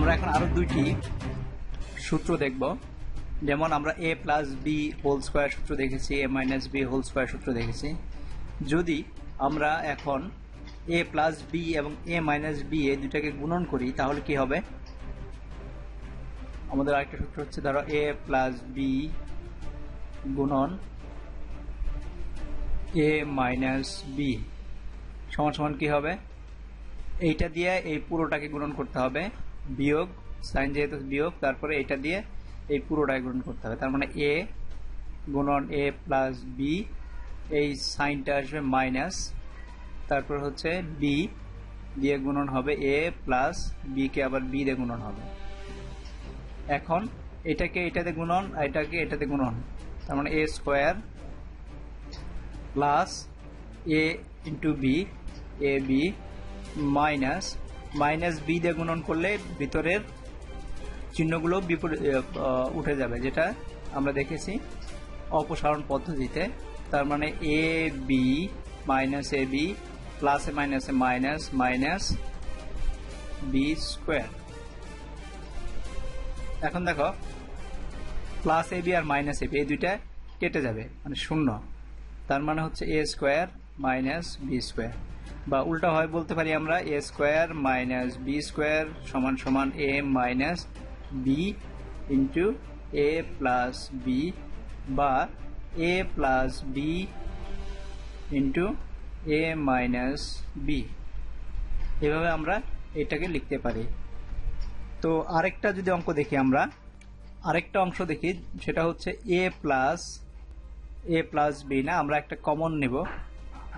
আমরা এখন আরও দুইটি সূত্র দেখব। যেমন আমরা A plus B whole square সূত্র দেখেছি A minus B whole square সূত্র দেখেছি। যদি আমরা এখন এ প্লাস বি এবং এ মাইনাস বি এ দুটাকে গুণন করি, তাহলে কি হবে? আমাদের আরেকটা সূত্র হচ্ছে, ধরো এ প্লাস বি গুণন এ মাইনাস বি সমান সমান কি হবে? এইটা দিয়ে এই পুরোটাকে গুণন করতে হবে। বিয়োগ সাইন যেহেতু বিয়োগ, তারপরে এটা দিয়ে এই পুরোটাকে গুণন করতে হবে। তার মানে এ গুণন এ প্লাস বি এই সাইনটা আসবে মাইনাস তারপর হচ্ছে বি দিয়ে গুণন হবে এ প্লাস বি কে আবার বি দিয়ে গুণন হবে। এখন এটাকে এটাতে গুণন এটাকে এটাতে গুণন। তার মানে A square plus A into B A B minus minus B দিয়ে গুণন করলে ভিতরের চিহ্নগুলো বিপরীত উঠে যাবে, যেটা আমরা দেখেছি অপসারণ পদ্ধতিতে। তার মানে A B minus A B plus A minus minus B square এখন দেখো প্লাস এ বি আর মাইনাস এ বি এই দুইটা কেটে যাবে মানে শূন্য। তার মানে হচ্ছে A square minus B square বা উল্টা হয় বলতে পারি আমরা A square minus B square সমান সমান A minus B into A plus B বা A plus B into A minus B এভাবে আমরা এটাকে লিখতে পারি। তো আরেকটা যদি অঙ্ক দেখি আমরা, আরেকটা অংশ দেখি, সেটা হচ্ছে A plus A plus B না, আমরা একটা কমন নেব।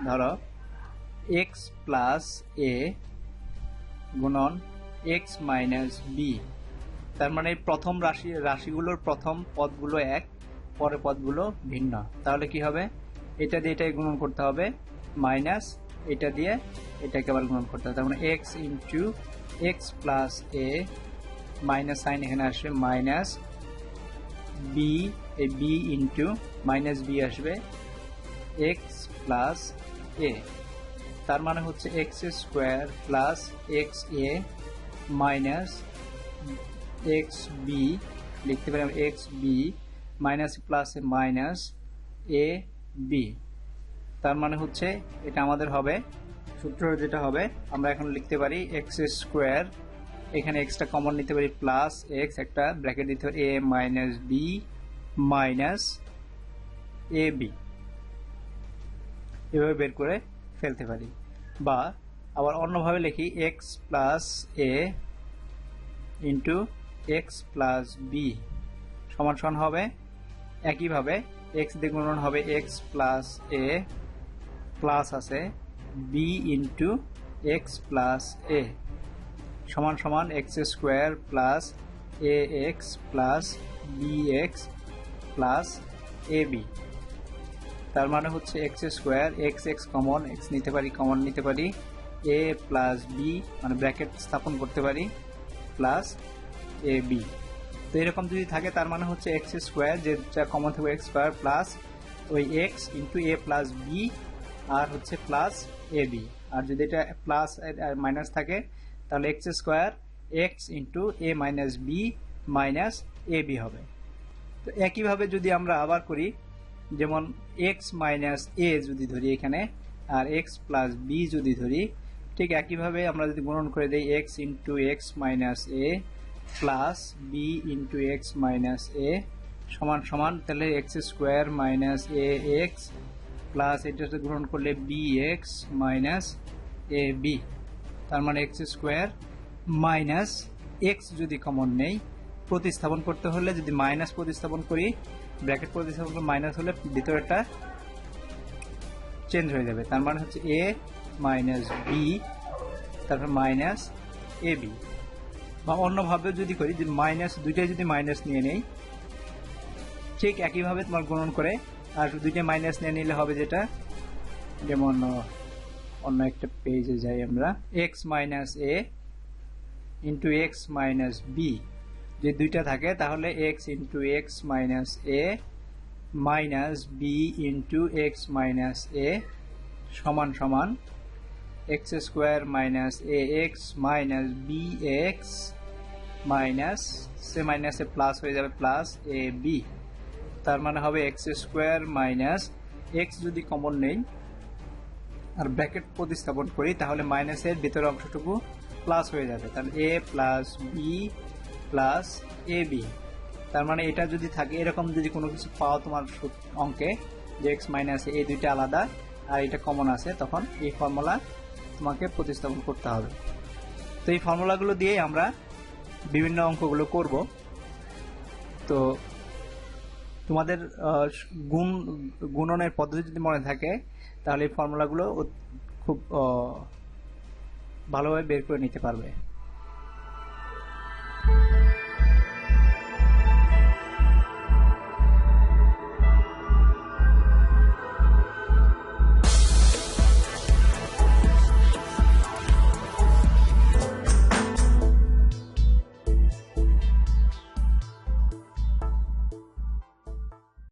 ধরো এক্স প্লাস এ গুণন এক্স মাইনাস বি তার মানে প্রথম রাশি, রাশিগুলোর প্রথম পদগুলো এক, পরের পদগুলো ভিন্ন। তাহলে কি হবে? এটা দিয়ে এটাকে গুণন করতে হবে মাইনাস এটা দিয়ে এটাকে আবার গুণন করতে হবে। তার মানে X into X plus A minus sign এখানে আসবে minus B A B into minus B আসবে এক্স প্লাস এ তার মানে হচ্ছে X square plus X A minus X B লিখতে পারি আমরা X B minus plus minus A B তার মানে হচ্ছে এটা আমাদের হবে, সূত্র যেটা হবে, আমরা এখন লিখতে পারি এক্স স্কোয়ার এখানে এক্সটা কমন নিতে পারি প্লাস এক্স একটা ব্র্যাকেট দিতে পারি A minus B minus A B এভাবে বের করে ফেলতে পারি। বা আবার অন্যভাবে লিখি X plus A into X plus B সমান সমান হবে, একইভাবে এক্স দিয়ে গুণন হবে এক্স প্লাস এ প্লাস আছে B into X plus A সমান সমান X square plus A X plus B X plus A B তার মানে হচ্ছে x square x x common x নিতে পারি কমন নিতে পারি এ প্লাস বি মানে ব্র্যাকেট স্থাপন করতে পারি প্লাস এ বি তো এরকম যদি থাকে, তার মানে হচ্ছে এক্স স্কোয়ার যেটা কমন থাকবে এক্স স্কোয়ার প্লাস ওই X into A plus B আর হচ্ছে প্লাস এ বি আর যদি এটা প্লাস মাইনাস থাকে, তাহলে X square X into A minus B minus A B হবে। তো একইভাবে যদি আমরা আবার করি যেমন এক্স মাইনাস এ যদি ধরি এখানে, আর এক্স প্লাস বি যদি ধরি, ঠিক একইভাবে আমরা যদি গুণন করে দিই X into X minus A plus B into X minus A সমান সমান, তাহলে X square minus A X plus এটাতে গ্রহণ করলে B X minus A B তার মানে এক্স স্কোয়ার মাইনাস এক্স যদি কমন নেই, প্রতিস্থাপন করতে হলে যদি মাইনাস প্রতিস্থাপন করি ব্র্যাকেট করে মাইনাস হলে ভিতরেটা চেঞ্জ হয়ে যাবে। তার মানে হচ্ছে এ মাইনাস বি তারপর মাইনাস এ বি বা অন্যভাবে যদি করি যে মাইনাস দুইটাই যদি মাইনাস নিয়ে নেই, ঠিক একইভাবে তোমার গুণন করে আর দুইটা মাইনাস নিয়ে নিলে হবে যেটা? যেমন অন্য একটা পেজে যাই আমরা X minus A into X minus B যে দুইটা থাকে, তাহলে X into X minus A minus B into X minus A সমান সমান X square minus A X minus B X minus সে মাইনাসে প্লাস হয়ে যাবে প্লাস এ বি তার মানে হবে এক্স স্কোয়ার মাইনাস এক্স যদি কমন নেই, আর ব্র্যাকেট প্রতিস্থাপন করি, তাহলে মাইনাসের ভিতরের অংশটুকু প্লাস হয়ে যাবে। তাহলে A plus B plus A B তার মানে এটা যদি থাকে, এরকম যদি কোনো কিছু পাও তোমার অঙ্কে, যে এক্স মাইনাস এই দুইটা আলাদা, আর এটা কমন আছে, তখন এই ফর্মুলা তোমাকে প্রতিস্থাপন করতে হবে। তো এই ফর্মুলাগুলো দিয়েই আমরা বিভিন্ন অঙ্কগুলো করব। তো তোমাদের গুণ, গুণনের পদ্ধতি যদি মনে থাকে, তাহলে এই ফর্মুলাগুলো খুব ভালোভাবে বের করে নিতে পারবে।